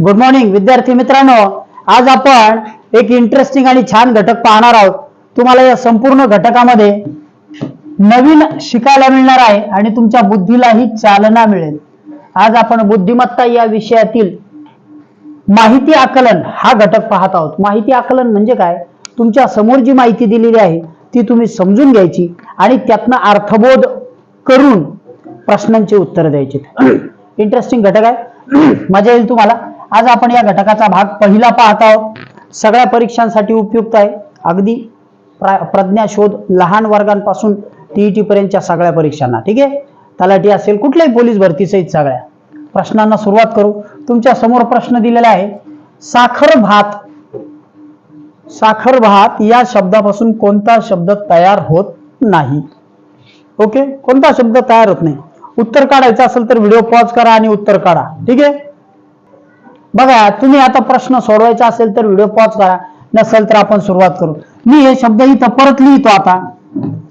Good morning विद्यार्थी मित्रांनो. आज आपण एक इंटरेस्टिंग आणि छान घटक पाहणार आहोत. तुम्हाला या संपूर्ण घटकामध्ये नवीन शिकायला मिळणार आहे आणि तुमच्या बुद्धीलाही चालना मिळेल. आज आपण बुद्धिमत्ता या विषयातील माहिती आकलन हा घटक पाहत आहोत. माहिती आकलन म्हणजे काय? तुमच्यासमोर जी माहिती दिलेली आहे ती तुम्ही समजून घ्यायची आणि त्यातनं अर्थबोध करून प्रश्नांची उत्तर द्यायची. इंटरेस्टिंग घटक आहे. मजा येईल तुम्हाला. आज आपण या घटकाचा भाग पहिला पाहत आहोत. सगळ्या परीक्षांसाठी उपयुक्त आहे. अगदी प्रज्ञा शोध लहान वर्गांपासून टीईटी पर्यंतच्या सगळ्या परीक्षांना. ठीक आहे? तलाठी असेल कुठल्याही पोलीस भरतीसहित सगळ्या. प्रश्नांना सुरुवात करू. तुमच्यासमोर प्रश्न दिलेला आहे. साखर भात साखर भात या शब्दापासून कोणता शब्द तयार होत नाही? ओके? कोणता शब्द तयार होत नाही? उत्तर काढायचं असेल तर व्हिडिओ पॉज करा आणि उत्तर काढा. ठीक आहे? बघा तुम्ही आता प्रश्न सोडवायचा असेल तर व्हिडिओ पॉज करा नसेल तर आपण सुरुवात करू. मी हे शब्द इथं परत लिहितो आता.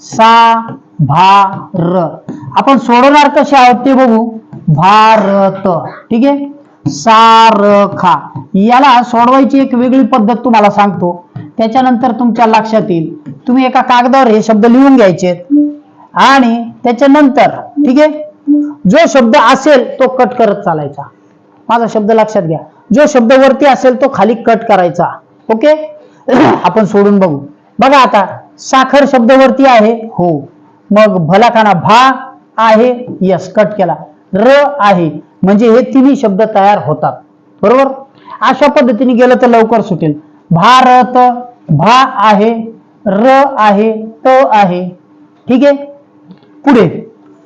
सा भा र. आपण सोडवणार कसे आहोत ते बघू. भारत ठीक आहे? सारखा याला सोडवायची एक वेगळी पद्धत तुम्हाला सांगतो. त्याच्यानंतर तुमच्या लक्षात येईल. तुम्ही एका कागदावर हे शब्द लिहून घ्यायचे. आणि त्याच्यानंतर ठीक आहे? जो शब्द असेल तो कट करत चालायचा. माझा शब्द लक्षात घ्या. जो शब्द वरती असेल तो खाली कट करायचा. ओके आपण सोडून बघू. बघा आता साखर शब्द वरती आहे. हो. मग भलाखाना भा आहे. यस कट केला. र आहे. म्हणजे हे तिन्ही शब्द तयार होतात. बरोबर? अशा पद्धतीने गेलं तर लवकर सुटेल. भारत भा आहे. र आहे. त आहे. ठीक आहे? पुढे.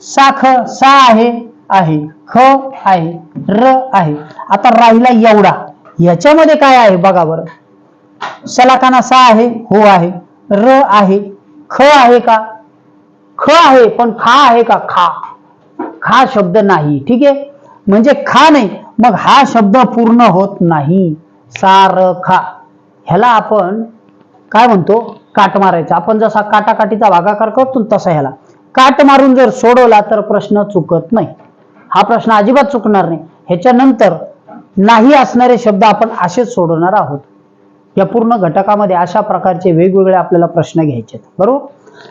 साख सा आहे. आहे. ख आहे. र आहे. आता राहिला एवढा. याच्यामध्ये काय आहे? बघा बरं. सलाखाना सा आहे हो आहे. र आहे. ख आहे का? ख आहे पण खा आहे का? खा. खा शब्द नाही. ठीक आहे? म्हणजे खा नाही. मग हा शब्द पूर्ण होत नाही. सारखा ह्याला आपण काय म्हणतो? काट मारायचा. आपण जसा काटाकाटीचा भागाकार करतो तसा ह्याला. काट मारून जर सोडवला तर प्रश्न चुकत नाही. हा प्रश्न अजिबात चुकणार नाही. ह्याच्यानंतर नाही असणारे शब्द आपण असेच सोडवणार आहोत. या पूर्ण घटकामध्ये अशा प्रकारचे वेगवेगळे आपल्याला प्रश्न घ्यायचे बरोबर?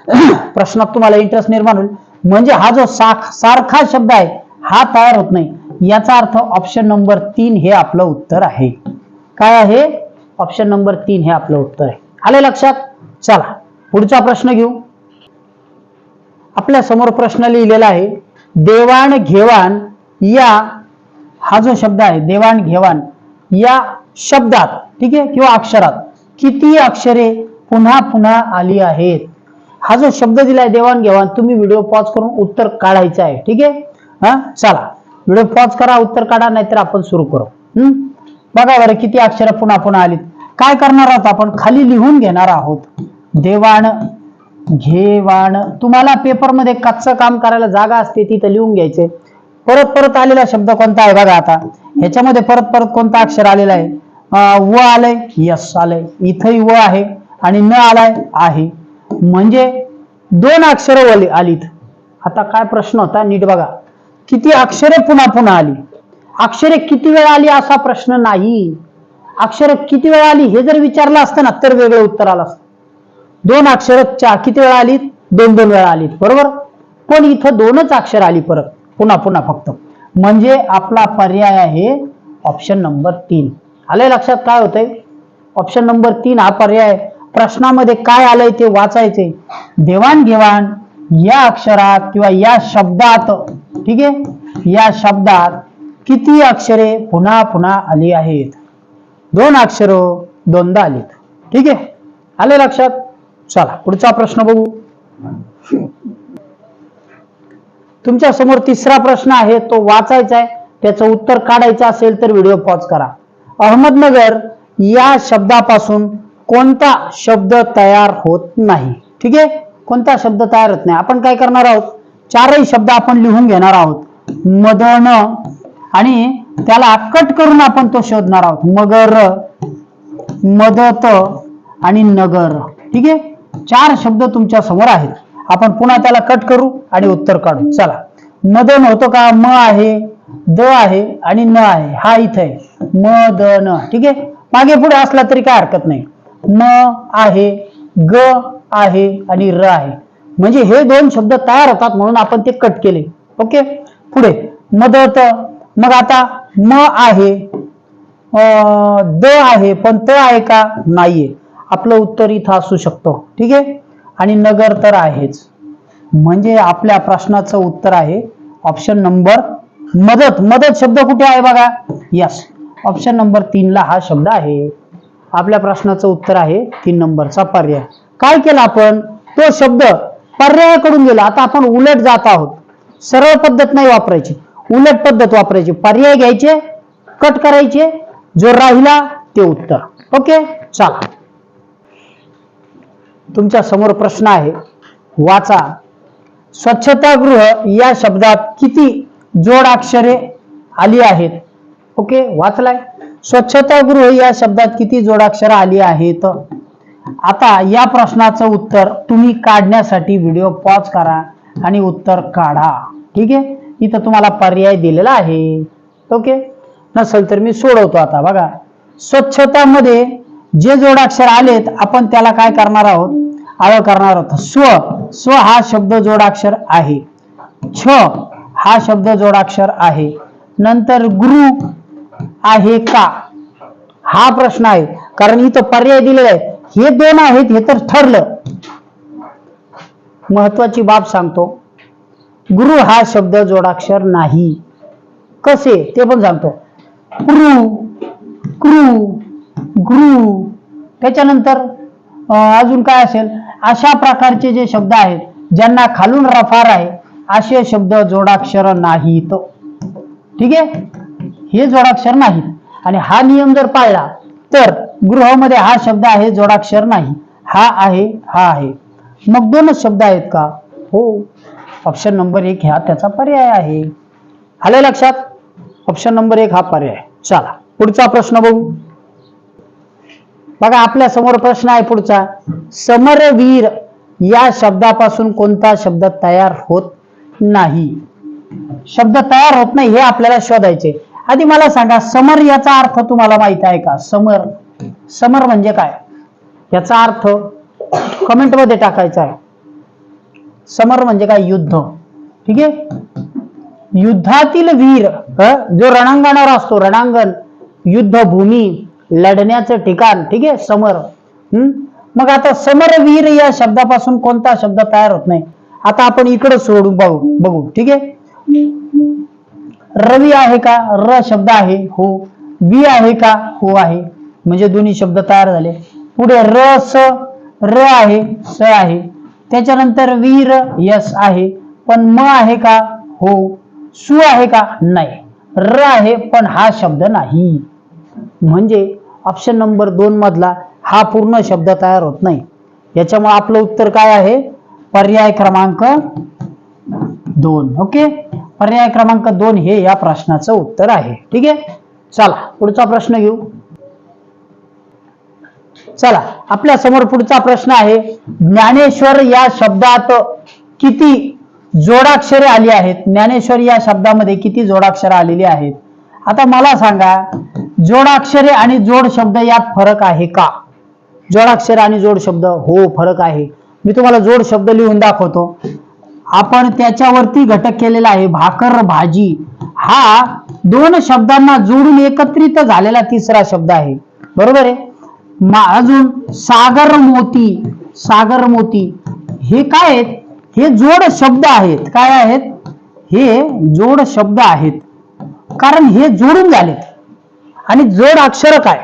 प्रश्नात तुम्हाला इंटरेस्ट निर्माण होईल. म्हणजे हा जो साख सारखा शब्द आहे हा तयार होत नाही. याचा अर्थ ऑप्शन नंबर तीन हे आपलं उत्तर आहे. काय आहे? ऑप्शन नंबर तीन हे आपलं उत्तर आहे. आले लक्षात? चला पुढचा प्रश्न घेऊ. आपल्यासमोर प्रश्न लिहिलेला आहे. देवाणघेवाण या हा जो शब्द आहे देवाणघेवाण या शब्दात ठीक आहे किंवा अक्षरात किती अक्षरे पुन्हा पुन्हा आली आहेत? हा जो शब्द दिलाय देवाणघेवाण तुम्ही व्हिडिओ पॉज करून उत्तर काढायचं आहे ठीक आहे? हा चला व्हिडिओ पॉज करा उत्तर काढा नाहीतर आपण सुरू करू. हम्म बघा बरं किती अक्षरं पुन्हा पुन्हा आलीत. काय करणार आहोत आपण? खाली लिहून घेणार आहोत. देवाण घेवाण तुम्हाला पेपरमध्ये कच्चं काम करायला जागा असते तिथं लिहून घ्यायचे. परत परत आलेला शब्द कोणता आहे बघा आता. ह्याच्यामध्ये परत परत कोणता अक्षर आलेला आहे? व आलंय यस आलंय. इथंही व आहे आणि न आलाय आहे. म्हणजे दोन अक्षरं आलीत. आता काय प्रश्न होता? नीट बघा. किती अक्षरे पुन्हा पुन्हा आली? अक्षरे किती वेळा आली असा प्रश्न नाही. अक्षरे किती वेळा आली हे जर विचारलं असतं ना तर वेगळं उत्तर आलं असतं. दोन अक्षर चार किती वेळा आलीत दोन दोन वेळा आलीत बरोबर? पण इथं दोनच अक्षर आली परत. पुन्हा पुन्हा फक्त. म्हणजे आपला पर्याय आहे ऑप्शन नंबर तीन. आलंय लक्षात? काय होतंय? ऑप्शन नंबर तीन हा पर्याय प्रश्नामध्ये काय आलंय ते वाचायचे देवाणघेवाण या अक्षरात किंवा या शब्दात ठीक आहे? या शब्दात किती अक्षरे पुन्हा पुन्हा आली आहेत? दोन अक्षर दोनदा आलीत. ठीक आहे? आले लक्षात? चला पुढचा प्रश्न बघू. तुमच्यासमोर तिसरा प्रश्न आहे तो वाचायचा आहे. त्याचं उत्तर काढायचं असेल तर व्हिडिओ पॉज करा. अहमदनगर या शब्दापासून कोणता शब्द तयार होत नाही? ठीक आहे? कोणता शब्द तयार होत नाही? आपण काय करणार आहोत? चारही शब्द आपण लिहून घेणार आहोत. मदन आणि त्याला कट करून आपण तो शोधणार आहोत. मगर मदत आणि नगर. ठीक आहे? चार शब्द तुमच्यासमोर आहेत. आपण पुन्हा त्याला कट करू आणि उत्तर काढू. चला. मदन होतो का? म आहे द आहे आणि न आहे. हा इथे आहे. म द न ठीक आहे? मागे पुढे असला तरी काय हरकत नाही. म आहे ग आहे आणि र आहे. म्हणजे हे दोन शब्द तयार होतात म्हणून आपण ते कट केले. ओके? पुढे. मदत. मग आता म आहे अं, द आहे पण त आहे का? नाहीये. आपलं उत्तर इथं असू शकतो. ठीक आहे? आणि नगर तर आहेच. म्हणजे आपल्या प्रश्नाचं उत्तर आहे ऑप्शन नंबर मदत. मदत शब्द कुठे आहे बघा? यस ऑप्शन नंबर तीनला हा शब्द आहे. आपल्या प्रश्नाचं उत्तर आहे तीन नंबरचा पर्याय. काय केला आपण? तो शब्द पर्यायाकडून गेला. आता आपण उलट जात आहोत. सरळ पद्धत नाही वापरायची. उलट पद्धत वापरायची. पर्याय घ्यायचे कट करायचे. जो राहिला ते उत्तर. ओके? चला. तुमच्यासमोर प्रश्न आहे. वाचा. स्वच्छतागृह या शब्दात किती जोडाक्षरे आली आहेत? ओके वाचलाय. स्वच्छतागृह या शब्दात किती जोडाक्षरं आली आहेत? आता या प्रश्नाचं उत्तर तुम्ही काढण्यासाठी व्हिडिओ पॉज करा आणि उत्तर काढा. ठीक आहे? इथं तुम्हाला पर्याय दिलेला आहे. ओके? नसेल तर मी सोडवतो आता. बघा. स्वच्छतामध्ये जे जोडाक्षर आलेत आपण त्याला काय करणार आहोत? आळ करणार आहोत. स्व स्व हा शब्द जोडाक्षर आहे. छ हा शब्द जोडाक्षर आहे. नंतर गुरु आहे का? हा प्रश्न आहे. कारण इथं पर्याय दिलेला आहे. हे दोन आहेत हे तर ठरलं. महत्वाची बाब सांगतो. गुरु हा शब्द जोडाक्षर नाही. कसे? ते पण सांगतो. क्रू क्रू गुरु. त्याच्यानंतर अजून काय असेल? अशा प्रकारचे जे शब्द आहेत ज्यांना खालून रफार आहे असे शब्द जोडाक्षर नाहीत. ठीक आहे? हे जोडाक्षर नाहीत. आणि हा नियम जर पाळला तर गृहामध्ये हा शब्द आहे जोडाक्षर नाही. हा आहे हा आहे. मग दोनच शब्द आहेत का? हो. ऑप्शन नंबर एक ह्या त्याचा पर्याय आहे. आलं लक्षात? ऑप्शन नंबर एक हा पर्याय. चला पुढचा प्रश्न बघू. बघा आपल्यासमोर प्रश्न आहे पुढचा. समरवीर या शब्दापासून कोणता शब्द तयार होत नाही? शब्द तयार होत नाही हे आपल्याला शोधायचे. आधी मला सांगा समर याचा अर्थ तुम्हाला माहीत आहे का? समर. समर म्हणजे काय? याचा अर्थ कमेंटमध्ये टाकायचा आहे. समर म्हणजे काय? युद्ध. ठीक आहे? युद्धातील वीर जो रणांगणावर असतो रणांगण युद्धभूमी लढण्याचं ठिकाण ठीक आहे? समर. हम्म? मग आता समरवीर या शब्दापासून कोणता शब्द तयार होत नाही? आता आपण इकडे सोडून बघू बघू ठीक आहे? रवी आहे का? र शब्द आहे हो. बी आहे का? हो आहे. म्हणजे दोन्ही शब्द तयार झाले. पुढे र स. र आहे स आहे. त्याच्यानंतर वीर यस आहे. पण म आहे का? हो. सु आहे का? नाही. र आहे पण हा शब्द नाही. म्हणजे ऑप्शन नंबर दोन मधला हा पूर्ण शब्द तयार होत नाही. याच्यामुळे आपलं उत्तर काय आहे? पर्याय क्रमांक दोन. ओके पर्याय क्रमांक दोन हे या प्रश्नाचं उत्तर आहे. ठीक आहे? चला पुढचा प्रश्न घेऊ. चला आपल्यासमोर पुढचा प्रश्न आहे. ज्ञानेश्वर या शब्दात किती जोडाक्षरे आली आहेत? ज्ञानेश्वर या शब्दामध्ये किती जोडाक्षर आलेली आहेत? आता मला सांगा जोडाक्षरे आणि जोड शब्द यात फरक आहे का? जोडाक्षर आणि जोड शब्द हो फरक आहे. मी तुम्हाला जोड शब्द लिहून दाखवतो. आपण त्याच्यावरती घटक केलेला आहे भाकर भाजी. हा दोन शब्दांना जोडून एकत्रित झालेला तिसरा शब्द आहे. बरोबर आहे? अजून सागर मोती सागर मोती. हे काय आहेत? हे जोड शब्द आहेत. काय आहेत? हे जोड शब्द आहेत. कारण हे जोडून झालेत. आणि जोड अक्षर काय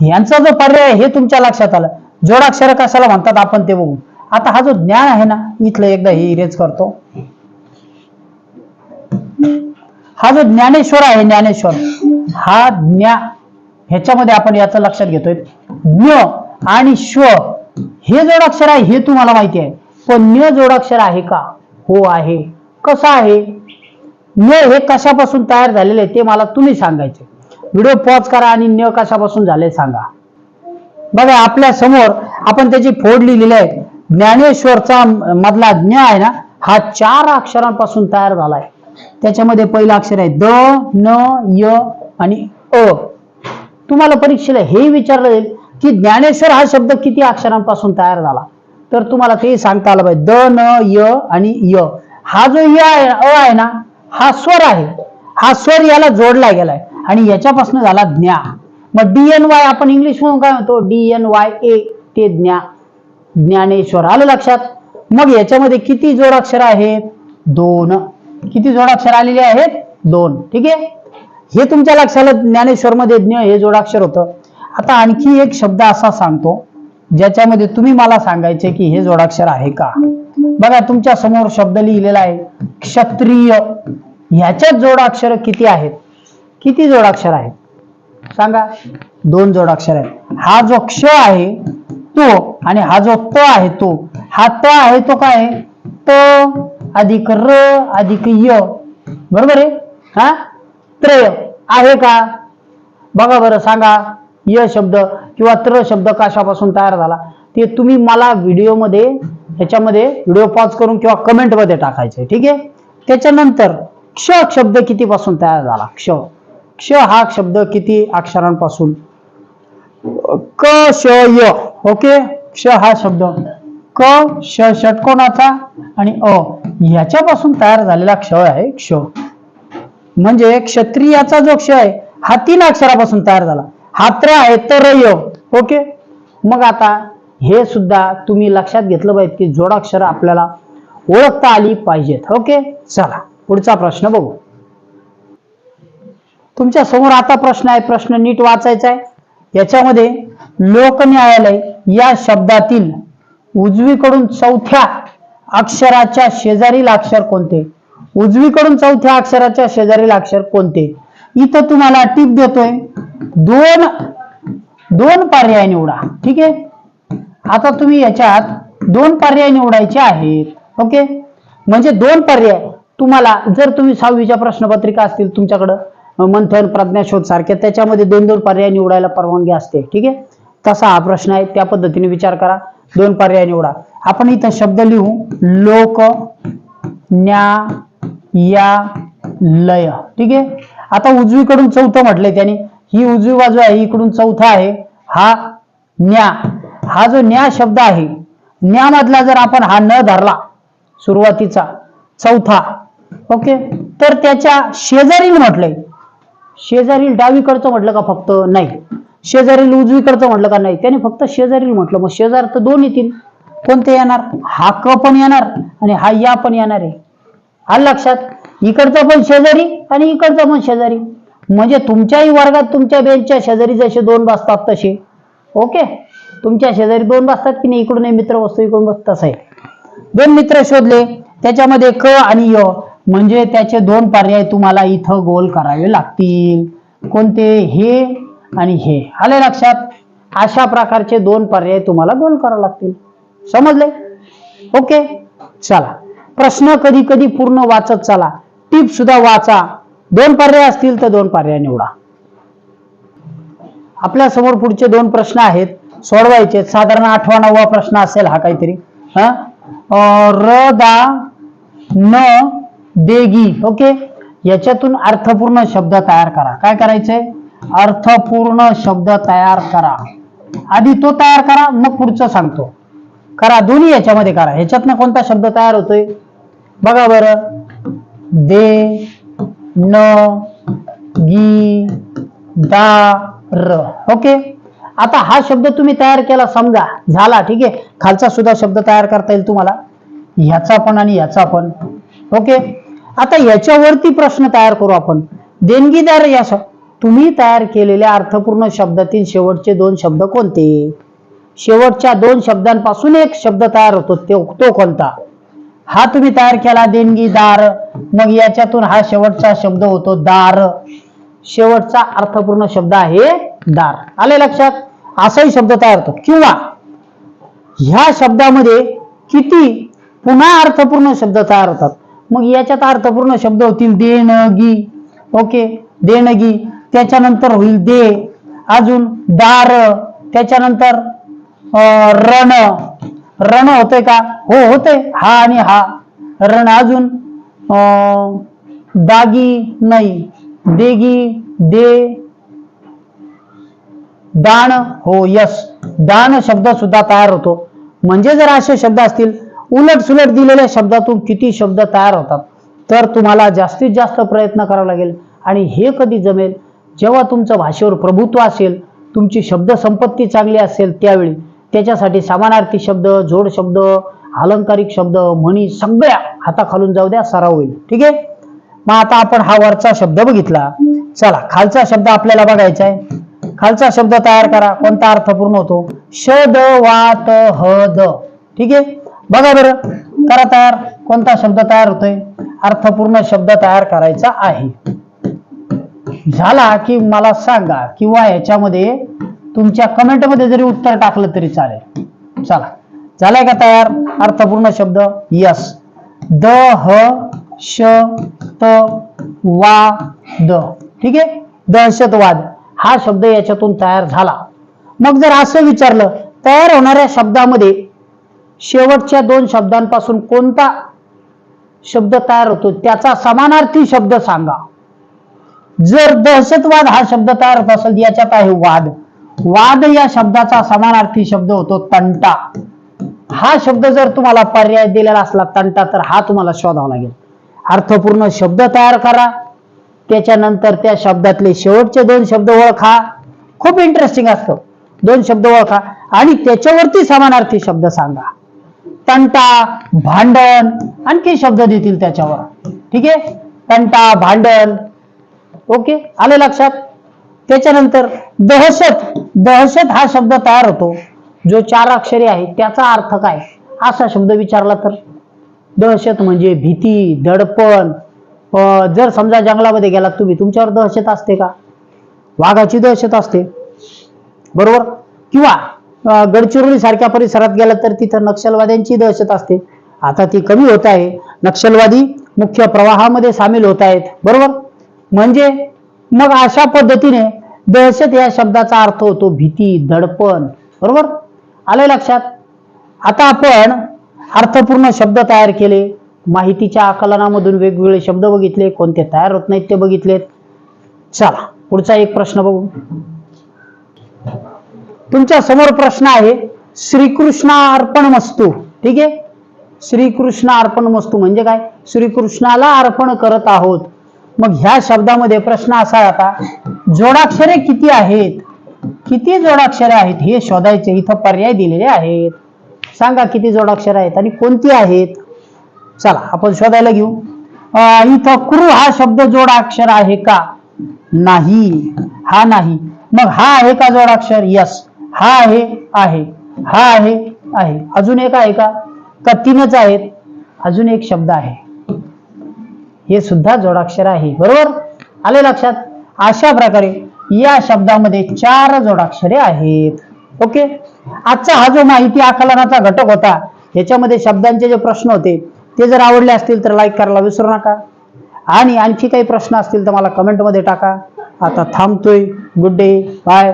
यांचा जो पर्याय आहे, हे तुमच्या लक्षात आलं. जोडाक्षर कशाला म्हणतात आपण ते बघू. आता हा जो ज्ञान आहे ना इथलं एकदा हे इरेज करतो. हा जो ज्ञानेश्वर आहे ज्ञानेश्वर हा ज्ञा ह्याच्यामध्ये आपण याचं लक्षात घेतोय. ज्ञ आणि श्व हे जोडाक्षर आहे हे तुम्हाला माहिती आहे. पण ज्ञ जोडाक्षर आहे का? हो आहे. कसं आहे? ज्ञ हे कशापासून तयार झालेले आहे ते मला तुम्ही सांगायचे व्हिडिओ पॉज करा आणि न कशापासून झाले सांगा. बघा आपल्यासमोर आपण त्याची फोड लिहिलेली आहे. ज्ञानेश्वरचा मधला ज्ञ आहे ना हा चार अक्षरांपासून तयार झालाय. त्याच्यामध्ये पहिलं अक्षर आहे द न य आणि अ. तुम्हाला परीक्षेला हे विचारलं जाईल की ज्ञानेश्वर हा शब्द किती अक्षरांपासून तयार झाला? तर तुम्हाला ते सांगता आलं पाहिजे. द न य आणि य. हा जो य आहे अ आहे ना हा स्वर आहे. हा स्वर याला जोडला गेलाय. आणि याच्यापासून झाला ज्ञा. मग डी एन वाय आपण इंग्लिश म्हणून काय म्हणतो? डी एन वाय ए ते ज्ञा. ज्ञानेश्वर आलं लक्षात. मग याच्यामध्ये किती जोडाक्षर आहेत? दोन. किती जोडाक्षर आलेले आहेत? दोन. ठीक आहे? हे तुमच्या लक्षात ज्ञानेश्वर मध्ये ज्ञ हे जोडाक्षर होतं. आता आणखी एक शब्द असा सांगतो ज्याच्यामध्ये तुम्ही मला सांगायचे की हे जोडाक्षर आहे का? बघा तुमच्यासमोर शब्द लिहिलेला आहे क्षत्रिय. ह्याच्यात जोडाक्षर किती आहेत? किती जोडाक्षर आहेत? सांगा. दोन जोडाक्षर आहेत. हा जो क्ष आहे तो आणि हा जो त आहे तो हा त आहे तो काय त अधिक र अधिक य. बरोबर आहे? हा? त्रय. आहे का? बघा बरं सांगा. य शब्द किंवा त्र शब्द कशापासून तयार झाला? ते तुम्ही मला व्हिडिओमध्ये ह्याच्यामध्ये व्हिडिओ पॉज करून किंवा कमेंटमध्ये टाकायचे. ठीक आहे? त्याच्यानंतर क्ष शब्द कितीपासून तयार झाला? क्ष. क्ष हा शब्द किती अक्षरांपासून? क श य. ओके? क्ष हा शब्द. क श षटकोणाचा आणि अ. याच्यापासून तयार झालेला क्ष आहे क्ष. म्हणजे क्षत्रियाचा जो क्ष आहे हा तीन अक्षरापासून तयार झाला. हात्र आहे तर य. ओके? मग आता हे सुद्धा तुम्ही लक्षात घेतलं पाहिजे की जोडाक्षर आपल्याला ओळखता आली पाहिजेत. ओके? चला पुढचा प्रश्न बघू. तुमच्यासमोर आता प्रश्न आहे प्रश्न नीट वाचायचा आहे. याच्यामध्ये लोक न्यायालय या शब्दातील उजवीकडून चौथ्या अक्षराच्या शेजारील अक्षर कोणते? उजवीकडून चौथ्या अक्षराच्या शेजारील अक्षर कोणते? इथं तुम्हाला टीप देतोय. दोन दोन पर्याय निवडा. ठीक आहे? आता तुम्ही याच्यात दोन पर्याय निवडायचे आहेत. ओके? म्हणजे दोन पर्याय. तुम्हाला जर तुम्ही सहावीच्या प्रश्नपत्रिका असतील तुमच्याकडं मंथन प्रज्ञाशोध सारखे त्याच्यामध्ये दोन दोन पर्याय निवडायला परवानगी असते. ठीक आहे? तसा हा प्रश्न आहे. त्या पद्धतीने विचार करा. दोन पर्याय निवडा. आपण इथं शब्द लिहू. लोक न्या या लय. ठीक आहे? आता उजवीकडून चौथं म्हटलंय त्याने. ही उजवी बाजू आहे इकडून चौथा आहे. हा न्या. हा जो न्या शब्द आहे न्यामधला जर आपण हा न धरला सुरुवातीचा चौथा. ओके? तर त्याच्या शेजारील म्हटलंय. शेजारील डावीकडचं म्हटलं का फक्त नाही. शेजारील उजवीकडचं म्हटलं का नाही. त्याने फक्त शेजारील म्हटलं. मग शेजार तर दोन येतील. कोणते येणार? हा क पण येणार आणि हा या पण येणार आहे. हा लक्षात? इकडचा पण शेजारी आणि इकडचा पण शेजारी. म्हणजे तुमच्याही वर्गात तुमच्या बेंचच्या शेजारी जसे दोन बसतात तसे. ओके? तुमच्या शेजारी दोन बसतात की नाही? इकडून मित्र बसतो इकडून बसत आहे दोन मित्र शोधले. त्याच्यामध्ये क आणि य. म्हणजे त्याचे दोन पर्याय तुम्हाला इथं गोल करावे लागतील. कोणते? हे आणि हे. आले लक्षात? अशा प्रकारचे दोन पर्याय तुम्हाला गोल करावे लागतील. समजले? ओके? चला. प्रश्न कधी कधी पूर्ण वाचत चला. टीप सुद्धा वाचा. दोन पर्याय असतील तर दोन पर्याय निवडा. आपल्यासमोर पुढचे दोन प्रश्न आहेत. सोडवायचे. साधारण आठवा नववा प्रश्न असेल हा काहीतरी. हा? र दा न देगी ओके याच्यातून अर्थपूर्ण शब्द तयार करा. काय करायचंय? अर्थपूर्ण शब्द तयार करा. आधी तो तयार करा मग पुढचं सांगतो. करा दोन्ही याच्यामध्ये करा. ह्याच्यातनं कोणता शब्द तयार होतोय? बघा बरं. दे न गी दा र ओके आता हा शब्द तुम्ही तयार केला समजा झाला ठीक आहे? खालचा सुद्धा शब्द तयार करता येईल तुम्हाला. ह्याचा पण आणि याचा पण ओके आता याच्यावरती प्रश्न तयार करू आपण. देणगीदार या तुम्ही तयार केलेल्या अर्थपूर्ण शब्दातील शेवटचे दोन शब्द कोणते? शेवटच्या दोन शब्दांपासून एक शब्द तयार होतो तो तो कोणता? हा तुम्ही तयार केला देणगीदार. मग याच्यातून हा शेवटचा शब्द होतो दार. शेवटचा अर्थपूर्ण शब्द आहे दार. आले लक्षात? असाही शब्द तयार होतो. किंवा ह्या शब्दामध्ये किती पुन्हा अर्थपूर्ण शब्द तयार होतात? मग याच्यात अर्थपूर्ण शब्द होतील देणगी ओके. देणगी त्याच्यानंतर होईल दे. अजून दार. त्याच्यानंतर अं, रण. रण होते का? हो होतंय. हा आणि हा. रण अजून अं, दागी नाही. देगी दे. दान हो यस. दान शब्द सुद्धा तयार होतो. म्हणजे जर असे शब्द असतील उलट सुलट दिलेल्या शब्दातून किती शब्द तयार होतात. तर तुम्हाला जास्तीत जास्त प्रयत्न करावा लागेल. आणि हे कधी जमेल? जेव्हा तुमचं भाषेवर प्रभुत्व असेल तुमची शब्द संपत्ती चांगली असेल त्यावेळी त्याच्यासाठी समानार्थी शब्द जोड शब्द अलंकारिक शब्द म्हणी सगळ्या हाताखालून जाऊ द्या सराव होईल. ठीक आहे? मग आता आपण हा वरचा शब्द बघितला. चला खालचा शब्द आपल्याला बघायचा आहे. खालचा शब्द तयार करा. कोणता अर्थपूर्ण होतो? श द वा त ह द ठीक आहे? बघा बरं. करा तयार. कोणता शब्द तयार होतोय? अर्थपूर्ण शब्द तयार करायचा आहे. झाला की मला सांगा किंवा याच्यामध्ये तुमच्या कमेंटमध्ये जरी उत्तर टाकलं तरी चालेल. चला. झालाय का तयार? अर्थपूर्ण शब्द? यस द ह श त वा द ठीक आहे? दहशतवाद. हा शब्द याच्यातून तयार झाला. मग जर असं विचारलं तयार होणाऱ्या शब्दामध्ये शेवटच्या दोन शब्दांपासून कोणता शब्द तयार होतो? त्याचा समानार्थी शब्द सांगा. जर दहशतवाद हा शब्द तयार होत असेल याच्यात आहे वाद. वाद या शब्दाचा समानार्थी शब्द होतो तंटा. हा शब्द जर तुम्हाला पर्याय दिलेला असला तंटा तर हा तुम्हाला शोधावा लागेल. अर्थपूर्ण शब्द तयार करा. त्याच्यानंतर त्या शब्दातले शेवटचे दोन शब्द ओळखा. खूप इंटरेस्टिंग असतं. दोन शब्द ओळखा. आणि त्याच्यावरती समानार्थी शब्द सांगा. तंटा भांडण आणखी शब्द देतील त्याच्यावर. ठीक आहे? तंटा भांडण. ओके? आले लक्षात? त्याच्यानंतर दहशत. दहशत हा शब्द तयार होतो. जो चार अक्षरे आहे त्याचा अर्थ काय? असा शब्द विचारला तर. दहशत म्हणजे भीती दडपण. जर समजा जंगलामध्ये गेलात तुम्ही तुमच्यावर दहशत असते का? वाघाची दहशत असते. बरोबर? किंवा गडचिरोली सारख्या परिसरात गेला तर तिथं नक्षलवाद्यांची दहशत असते. आता ती कमी होत आहे. नक्षलवादी मुख्य प्रवाहामध्ये सामील होत आहेत. बरोबर? म्हणजे मग अशा पद्धतीने दहशत या शब्दाचा अर्थ होतो भीती दडपण. बरोबर? आलंय लक्षात? आता आपण अर्थपूर्ण शब्द तयार केले. माहितीच्या आकलनामधून वेगवेगळे शब्द बघितले. कोणते तयार होत नाहीत ते बघितलेत. चला पुढचा एक प्रश्न बघू. तुमच्यासमोर प्रश्न आहे श्रीकृष्णा अर्पण मस्तू ठीक आहे? श्रीकृष्ण अर्पण मस्तू म्हणजे काय? श्रीकृष्णाला अर्पण करत आहोत. मग ह्या शब्दामध्ये प्रश्न असा आता जोडाक्षरे किती आहेत? किती जोडाक्षरे आहेत? हे शोधायचे इथं पर्याय दिलेले आहेत. सांगा किती जोडाक्षरे आहेत आणि कोणती आहेत? चला आपण शोधायला घेऊ. इथं क्रू हा शब्द जोडाक्षर आहे का? नाही. हा नाही. मग हा आहे का जोडाक्षर? यस हा आहे आहे. हा आहे आहे. अजून एक आहे का? का तीनच आहेत. अजून एक शब्द आहे. हे सुद्धा जोडाक्षर आहे. बरोबर? आले लक्षात? अशा प्रकारे या शब्दामध्ये चार जोडाक्षरे आहेत. ओके? आजचा हा जो माहिती आकलनाचा घटक होता ह्याच्यामध्ये शब्दांचे जे प्रश्न होते ते जर आवडले असतील तर लाईक करायला विसरू नका. आणि आणखी काही प्रश्न असतील तर मला कमेंटमध्ये टाका. आता थांबतोय. Good day bye